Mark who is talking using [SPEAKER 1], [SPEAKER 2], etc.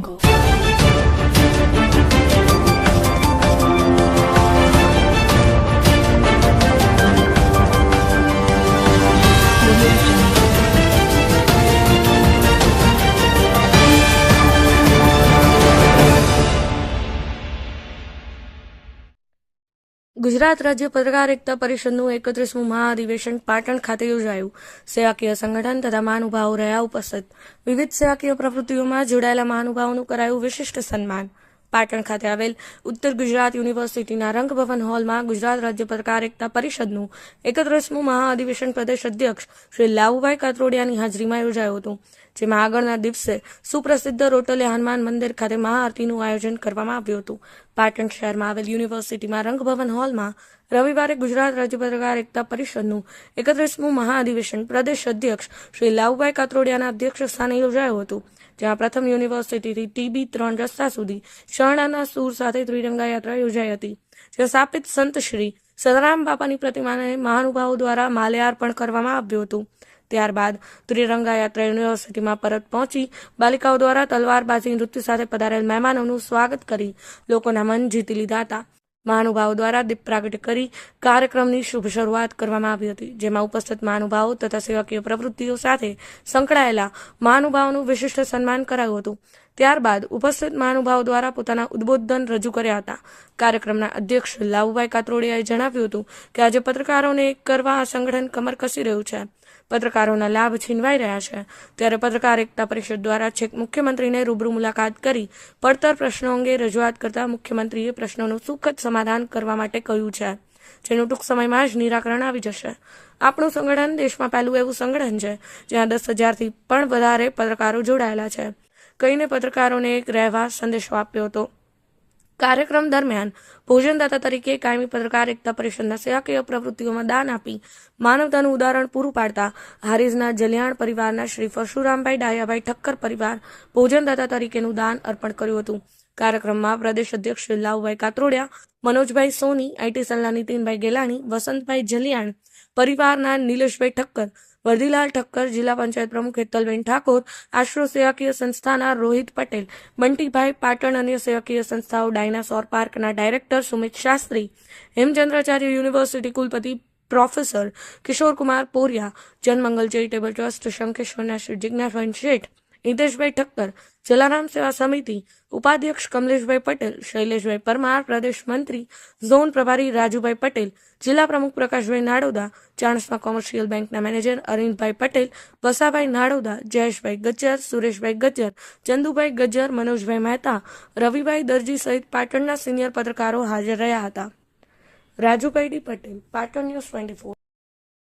[SPEAKER 1] jungle Gujarat રાજ્ય પત્રકાર એકતા પરિષદનું એકત્રીસમું મહાઅધિવેશન પાટણ ખાતે યોજાયું. સેવાકીય સંગઠન તથા મહાનુભાવો રહ્યા ઉપસ્થિત. વિવિધ સેવાકીય પ્રવૃત્તિઓમાં જોડાયેલા મહાનુભાવોનું કરાયું વિશિષ્ટ સન્માન. પાટણ ખાતે આવેલ ઉત્તર ગુજરાત યુનિવર્સિટીના રંગભવન હોલમાં ગુજરાત રાજ્ય પત્રકાર એકતા પરિષદનું એકત્રીસમું મહાઅધિવેશન પ્રદેશ અધ્યક્ષ શ્રી લાવુભાઈ કાત્રોડિયાની હાજરીમાં યોજાયું હતું, જેમાં આગળના દિવસે સુપ્રસિદ્ધ રોટલે હનુમાન મંદિર ખાતે મહાઆરતીનું આયોજન કરવામાં આવ્યું હતું. પાટણ શહેરમાં આવેલ યુનિવર્સિટીમાં રંગભવન હોલમાં રવિવારે ગુજરાત રાજ્ય પત્રકાર એકતા પરિષદનું એકત્રીસમું મહાઅધિવેશન પ્રદેશ અધ્યક્ષ શ્રી લાવુભાઈ કાત્રોડિયાના અધ્યક્ષ સ્થાને યોજાયું હતું. જ્યાં પ્રથમ યુનિવર્સિટીથી ટીબી ત્રણ રસ્તા સુધી શરણાના સૂર સાથે ત્રિરંગા યાત્રા યોજાઈ હતી, જ્યાં સ્થાપિત સંત શ્રી સદારામ બાપાની પ્રતિમાને મહાનુભાવો દ્વારા માલ્યાર્પણ કરવામાં આવ્યું હતું. ત્યારબાદ ત્રિરંગા યાત્રા યુનિવર્સિટીમાં પરત પહોંચી બાલિકાઓ દ્વારા તલવારબાજી નૃત્ય સાથે પધારેલ મહેમાનોનું સ્વાગત કરી લોકોના મન જીતી લીધા હતા. મહાનુભાવો દ્વારા દીપ પ્રાગટ્ય કરી કાર્યક્રમની શુભ શરૂઆત કરવામાં આવી હતી, જેમાં ઉપસ્થિત મહાનુભાવો તથા સેવાકીય પ્રવૃત્તિઓ સાથે સંકળાયેલા મહાનુભાવોનું વિશિષ્ટ સન્માન કરાયું હતું. ત્યારબાદ ઉપસ્થિત મહાનુભાવો દ્વારા પોતાના ઉદબોધન રજૂ કર્યા હતા. કાર્યક્રમના અધ્યક્ષ લાવુભાઈ કાતરોડિયાએ જણાવ્યું હતું કે આજે પત્રકારોને કરવા આ સંગઠન કમર કસી રહ્યું છે. પત્રકારોના લાભ છીનવાઈ રહ્યા છે. ત્યારે પત્રકાર એકતા પરિષદ દ્વારા છેક મુખ્યમંત્રીને રૂબરૂ મુલાકાત કરી પડતર પ્રશ્નો અંગે રજૂઆત કરતા મુખ્યમંત્રીએ પ્રશ્નોનું સુખદ સમાધાન કરવા માટે કહ્યું છે. જેનું ટૂંક સમયમાં જ નિરાકરણ આવી જશે. આપણું સંગઠન દેશમાં પહેલું એવું સંગઠન છે, જ્યાં દસ હજારથી પણ વધારે પત્રકારો જોડાયેલા છે. કહીને પત્રકારોને એક રહેવા સંદેશો આપ્યો હતો. કાર્યક્રમ દરમિયાન ભોજનદાતા તરીકે કાયમી પત્રકાર એકતા પરિષદના સેવાકીય પ્રવૃત્તિઓમાં દાન આપી માનવતાનું ઉદાહરણ પૂરું પાડતા હારીજના જલિયાણ પરિવારના શ્રી પરશુરામભાઈ ડાયાભાઈ ઠક્કર પરિવાર ભોજનદાતા તરીકેનું દાન અર્પણ કર્યું હતું. કાર્યક્રમમાં પ્રદેશ અધ્યક્ષ લાવુભાઈ કાત્રોડિયા, મનોજભાઈ સોની, આઈટી સેલના નીતિનભાઈ ગેલાણી, વસંતભાઈ જલિયાણ પરિવારના નિલેશભાઈ ઠક્કર વર્ધીલાલ ઠક્કર, જિલ્લા પંચાયત પ્રમુખ હેતલબેન ઠાકોર, આશ્રો સેવાકીય સંસ્થાના રોહિત પટેલ, બંટીભાઈ પાટણ અન્ય સેવાકીય સંસ્થાઓ, ડાયનાસોર પાર્કના ડાયરેક્ટર સુમિત શાસ્ત્રી, હેમચંદ્રાચાર્ય યુનિવર્સિટી કુલપતિ professor Kishorkumar Poriya, Janmangal charitable trust શંખેશ્વરના Shri Jignasbhai Sheth Hiteshbhai Thakkar, Jalaram સેવા સમિતિ, ઉપાધ્યક્ષ કમલેશભાઈ પટેલ, શૈલેષભાઈ પરમાર, પ્રદેશ મંત્રી, ઝોન પ્રભારી રાજુભાઈ પટેલ, જિલ્લા પ્રમુખ પ્રકાશભાઈ નાડોદા, ચાણસ્મા કોમર્શિયલ બેંકના મેનેજર અરવિંદભાઈ પટેલ, વસાભાઈ નાડોદા, જયેશભાઈ ગજ્જર, સુરેશભાઈ ગજ્જર, ચંદુભાઈ ગજ્જર, મનોજભાઈ મહેતા, રવિભાઈ દરજી સહિત પાટણના સિનિયર પત્રકારો હાજર રહ્યા હતા. Rajubhai D Patel, Patan news twenty